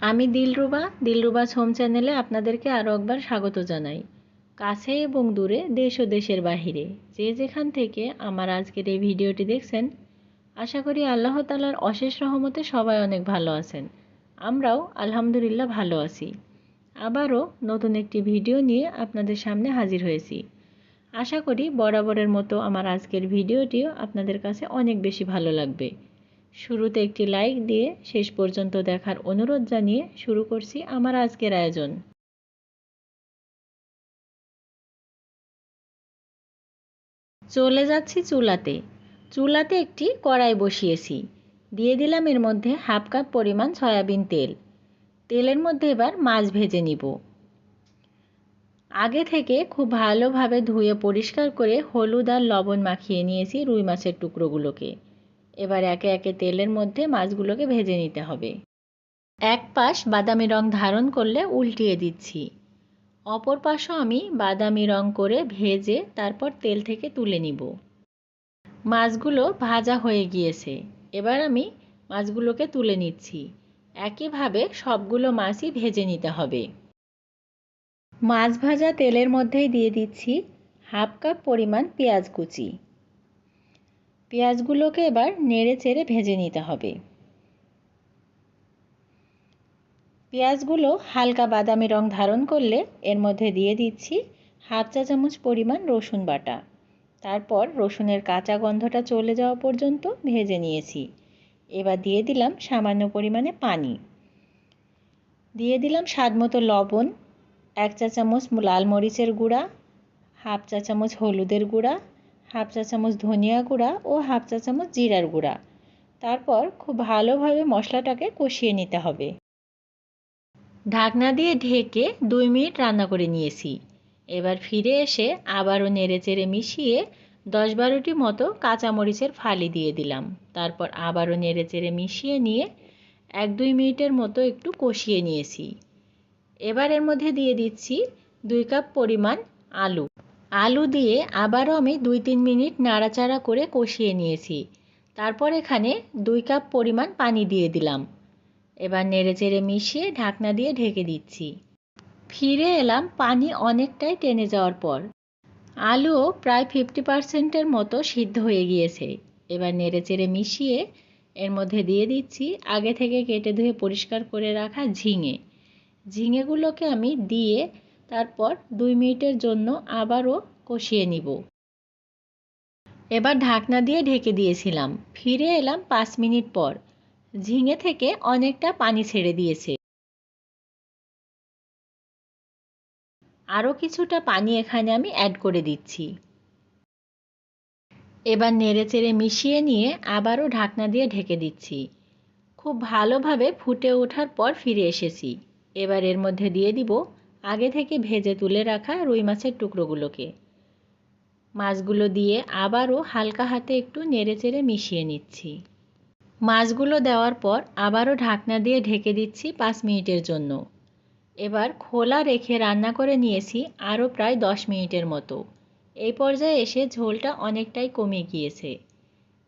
আমি দিলরুবা দিলরুবাস হোম চ্যানেলে আপনাদেরকে আরও একবার স্বাগত জানাই। কাছে এবং দূরে দেশ ও দেশের বাহিরে যে যেখান থেকে আমার আজকের এই ভিডিওটি দেখছেন, আশা করি আল্লাহ তালার অশেষ রহমতে সবাই অনেক ভালো আছেন। আমরাও আলহামদুলিল্লাহ ভালো আছি। আবারও নতুন একটি ভিডিও নিয়ে আপনাদের সামনে হাজির হয়েছি। আশা করি বরাবরের মতো আমার আজকের ভিডিওটিও আপনাদের কাছে অনেক বেশি ভালো লাগবে। শুরুতে একটি লাইক দিয়ে শেষ পর্যন্ত দেখার অনুরোধ জানিয়ে শুরু করছি আমার আজকের আয়োজন। চলে যাচ্ছি চুলাতে। চুলাতে একটি কড়াই বসিয়েছি। দিয়ে দিলাম এর মধ্যে হাফ কাপ পরিমাণ সয়াবিন তেল। তেলের মধ্যে এবার মাছ ভেজে নিব। আগে থেকে খুব ভালোভাবে ধুয়ে পরিষ্কার করে হলুদ আর লবণ মাখিয়ে নিয়েছি রুই মাছের টুকরোগুলোকে। এবার একে একে তেলের মধ্যে মাছগুলোকে ভেজে নিতে হবে। এক পাশ বাদামি রং ধারণ করলে উল্টিয়ে দিচ্ছি। অপর পাশও আমি বাদামি রং করে ভেজে তারপর তেল থেকে তুলে নিব। মাছগুলো ভাজা হয়ে গিয়েছে। এবার আমি মাছগুলোকে তুলে নিচ্ছি। একইভাবে সবগুলো মাছই ভেজে নিতে হবে। মাছ ভাজা তেলের মধ্যেই দিয়ে দিচ্ছি হাফ কাপ পরিমাণ পেঁয়াজ কুচি। পেঁয়াজগুলোকে এবার নেড়ে চেড়ে ভেজে নিতে হবে। পেঁয়াজগুলো হালকা বাদামি রং ধারণ করলে এর মধ্যে দিয়ে দিচ্ছি হাফ চা চামচ পরিমাণ রসুন বাটা। তারপর রসুনের কাঁচা গন্ধটা চলে যাওয়া পর্যন্ত ভেজে নিয়েছি। এবার দিয়ে দিলাম সামান্য পরিমাণে পানি। দিয়ে দিলাম স্বাদ মতো লবণ, এক চা চামচ লাল মরিচের গুঁড়া, হাফ চা চামচ হলুদের গুঁড়া হাফ চা চামচ ধনিয়া গুঁড়া ও হাফ চা চামচ জিরার গুঁড়া। তারপর খুব ভালোভাবে মশলাটাকে কষিয়ে নিতে হবে। ঢাকনা দিয়ে ঢেকে দুই মিনিট রান্না করে নিয়েছি। এবার ফিরে এসে আবারও নেড়ে চেড়ে মিশিয়ে দশ বারোটি মতো কাঁচামরিচের ফালি দিয়ে দিলাম। তারপর আবারও নেড়ে চেড়ে মিশিয়ে নিয়ে এক দুই মিনিটের মতো একটু কষিয়ে নিয়েছি। এবার এর মধ্যে দিয়ে দিচ্ছি দুই কাপ পরিমাণ আলু। আলু দিয়ে আবারও আমি দুই তিন মিনিট নাড়াচাড়া করে কষিয়ে নিয়েছি। তারপর এখানে দুই কাপ পরিমাণ পানি দিয়ে দিলাম। এবার নেড়ে চেড়ে মিশিয়ে ঢাকনা দিয়ে ঢেকে দিচ্ছি। ফিরে এলাম পানি অনেকটাই টেনে যাওয়ার পর। আলুও প্রায় ফিফটি পার্সেন্টের মতো সিদ্ধ হয়ে গিয়েছে। এবার নেড়ে চেড়ে মিশিয়ে এর মধ্যে দিয়ে দিচ্ছি আগে থেকে কেটে ধুয়ে পরিষ্কার করে রাখা ঝিঙে। ঝিঙেগুলোকে আমি দিয়ে তারপর দুই মিনিটের জন্য আবারও কষিয়ে নিব। এবার ঢাকনা দিয়ে ঢেকে দিয়েছিলাম। ফিরে এলাম পাঁচ মিনিট পর। ঝিঙে থেকে অনেকটা পানি ছেড়ে দিয়েছে। আরও কিছুটা পানি এখানে আমি অ্যাড করে দিচ্ছি। এবার নেড়ে চেড়ে মিশিয়ে নিয়ে আবারও ঢাকনা দিয়ে ঢেকে দিচ্ছি। খুব ভালোভাবে ফুটে ওঠার পর ফিরে এসেছি। এবার এর মধ্যে দিয়ে দিব আগে থেকে ভেজে তুলে রাখা রুই মাছের টুকরোগুলোকে। মাছগুলো দিয়ে আবারও হালকা হাতে একটু নেড়ে চেড়ে মিশিয়ে নিচ্ছি। মাছগুলো দেওয়ার পর আবারও ঢাকনা দিয়ে ঢেকে দিচ্ছি পাঁচ মিনিটের জন্য। এবার খোলা রেখে রান্না করে নিয়েছি আরও প্রায় দশ মিনিটের মতো। এই পর্যায়ে এসে ঝোলটা অনেকটাই কমে গিয়েছে।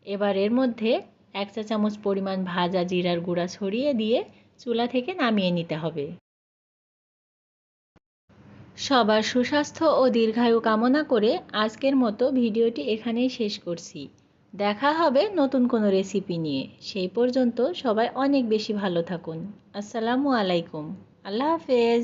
এবার এর মধ্যে এক চা চামচ পরিমাণ ভাজা জিরার গুঁড়া ছড়িয়ে দিয়ে চুলা থেকে নামিয়ে নিতে হবে। সবার সুস্বাস্থ্য ও দীর্ঘায়ু কামনা করে আজকের মতো ভিডিওটি এখানেই শেষ করছি। দেখা হবে নতুন কোনো রেসিপি নিয়ে। সেই পর্যন্ত সবাই অনেক বেশি ভালো থাকুন। আসসালামু আলাইকুম। আল্লাহ হাফেজ।